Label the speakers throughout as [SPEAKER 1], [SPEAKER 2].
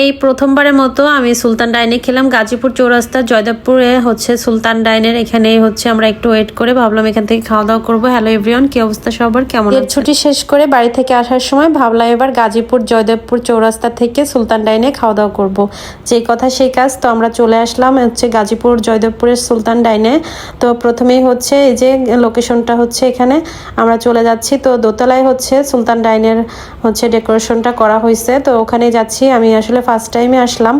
[SPEAKER 1] এই প্রথমবারের মতো আমি সুলতান ডাইনে খেলাম। গাজীপুর চৌরাস্তা জয়দেবপুরে হচ্ছে সুলতান ডাইনের। এখানে হচ্ছে আমরা একটু ওয়েট করে ভাবলাম এখান থেকে খাওয়া দাওয়া করব। হ্যালো এভরিওয়ান কি অবস্থা সবার? কেমন ছুটি শেষ করে বাড়ি থেকে আসার সময় ভাবলাম এবার গাজীপুর জয়দেবপুর চৌরাস্তা থেকে সুলতান ডাইনে খাওয়া দাওয়া করব। যে কথা সেই কাজ তো আমরা চলে আসলাম হচ্ছে গাজীপুর জয়দেবপুরের সুলতান ডাইনে। তো প্রথমেই হচ্ছে এই যে লোকেশনটা হচ্ছে এখানে আমরা চলে যাচ্ছি। তো দোতলায় হচ্ছে সুলতান ডাইনের হচ্ছে ডেকোরেশনটা করা হয়েছে তো ওখানে যাচ্ছি। আমি আসলে ফার্স্ট টাইমে আসলাম।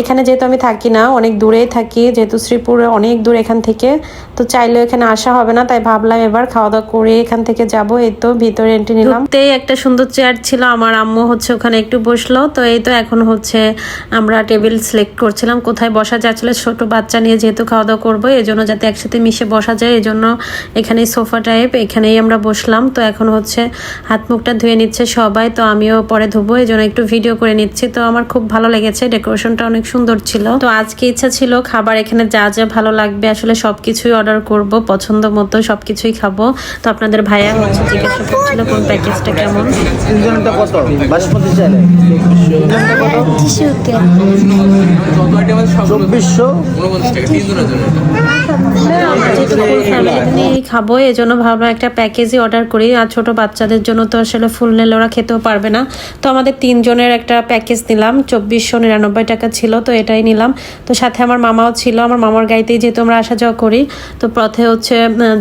[SPEAKER 1] এখানে যেহেতু আমি থাকি না, অনেক দূরেই থাকি, যেহেতু শ্রীপুরে অনেক দূর এখান থেকে, তো চাইলেও এখানে আসা হবে না, তাই ভাবলাম এবার খাওয়া দাওয়া করে এখান থেকে যাব। এই তো ভিতরে এন্ট্রি নিলাম। তেই একটা সুন্দর চেয়ার ছিল, আমার আম্মু হচ্ছে ওখানে একটু বসল, তো এই তো এখন হচ্ছে আমরা টেবিল সিলেক্ট করছিলাম, কোথায় বসা যাচ্ছিল ছোট বাচ্চা নিয়ে যেহেতু খাওয়া দাওয়া করব, এই জন্য যাতে একসাথে মিশে বসা যায়, এই জন্য এখানে সোফা টাইপ এখানেই আমরা বসলাম, তো এখন হচ্ছে হাত মুখটা ধুয়ে নিচ্ছে সবাই, তো আমিও পরে ধুবো, এই জন্য একটু ভিডিও করে নিচ্ছি, তো আমার খুব ভালো লেগেছে ডেকোরেশনটা অনেক সুন্দর ছিল। তো আজকে ইচ্ছা ছিল খাবার এখানে যা যা ভালো লাগবে আসলে সবকিছুই অর্ডার করব পছন্দ মতো সবকিছুই খাব। তো আপনাদের ভাইয়া হচ্ছে জিজ্ঞাসা করছিল কোন প্যাকেজটা কেমন। খাব এই জন্য ভাবলাম একটা প্যাকেজই অর্ডার করি। আর ছোট বাচ্চাদের জন্য তো আসলে ফুল নিলে ওরা খেতেও পারবে না। তো আমাদের তিনজনের একটা প্যাকেজ নিলাম। চব্বিশশো নিরানব্বই টাকা ছিল, তো এটাই নিলাম। তো সাথে আমার মামাও ছিল, আমার মামার গাড়িতেই যেহেতু আমরা আসা যাওয়া করি, তো পথে হচ্ছে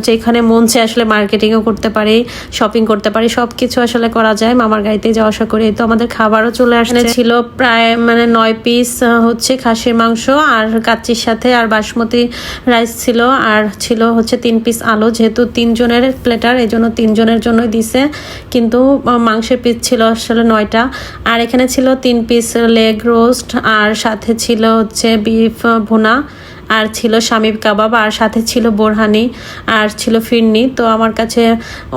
[SPEAKER 1] যেখানে মন চায় আসলে মার্কেটিংও করতে পারি শপিং করতে পারি সব কিছু আসলে করা যায়। মামার গাড়িতেই যাওয়া আসা করি, তো আমাদের খাবারও চলে আসছে। ছিল প্রায় মানে নয় পিস হচ্ছে খাসির মাংস আর কাচ্চির সাথে আর বাসমতি রাইস ছিল আর ছিল হচ্ছে তিন পিস আলু, যেহেতু তিনজনের প্লেটার এই জন্য তিনজনের জন্যই দিছে। কিন্তু মাংসের পিস ছিল আসলে নয়টা। আর এখানে ছিল তিন পিস লেগ রোস্ট, আর সাথে ছিল হচ্ছে বিফ ভুনা, আর ছিল শামিব কাবাব, আর সাথে ছিল বোরহানি, আর ছিল ফিরনি। তো আমার কাছে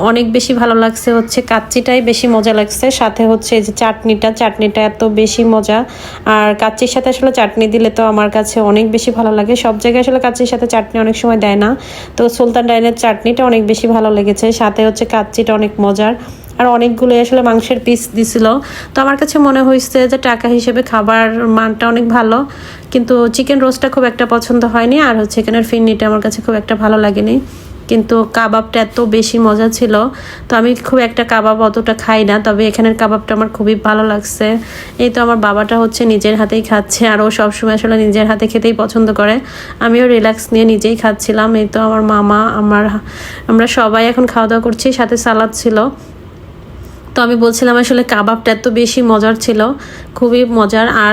[SPEAKER 1] অনেক বেশি ভালো লাগছে হচ্ছে কাচ্চিটাই বেশি মজা লাগছে। সাথে হচ্ছে এই যে চাটনিটা চাটনিটা এত বেশি মজা। আর কাচ্চির সাথে আসলে চাটনি দিলে তো আমার কাছে অনেক বেশি ভালো লাগে। সব জায়গায় আসলে কাচ্চির সাথে চাটনি অনেক সময় দেয় না। তো সুলতান ডাইনের চাটনিটা অনেক বেশি ভালো লেগেছে। সাথে হচ্ছে কাচ্চিটা অনেক মজার। আর অনেকগুলো আসলে মাংসের পিস দিছিল। তো আমার কাছে মনে হয়েছে যে টাকা হিসেবে খাবার মানটা অনেক ভালো, কিন্তু চিকেন রোস্টটা খুব একটা পছন্দ হয়নি আর হচ্ছে এখানের ফিরনিটা আমার কাছে খুব একটা ভালো লাগেনি। কিন্তু কাবাবটা এত বেশি মজা ছিল, তো আমি খুব একটা কাবাব অতটা খাই না, তবে এখানের কাবাবটা আমার খুবই ভালো লাগছে। এই তো আমার বাবাটা হচ্ছে নিজের হাতেই খাচ্ছে, আর ও সবসময় আসলে নিজের হাতে খেতেই পছন্দ করে। আমিও রিল্যাক্স নিয়ে নিজেই খাচ্ছিলাম, এই তো আমার মামা, আমার, আমরা সবাই এখন খাওয়া দাওয়া করছি, সাথে সালাদ ছিল। তো আমি বলছিলাম আসলে কাবাবটা এত বেশি মজার ছিল খুবই মজার। আর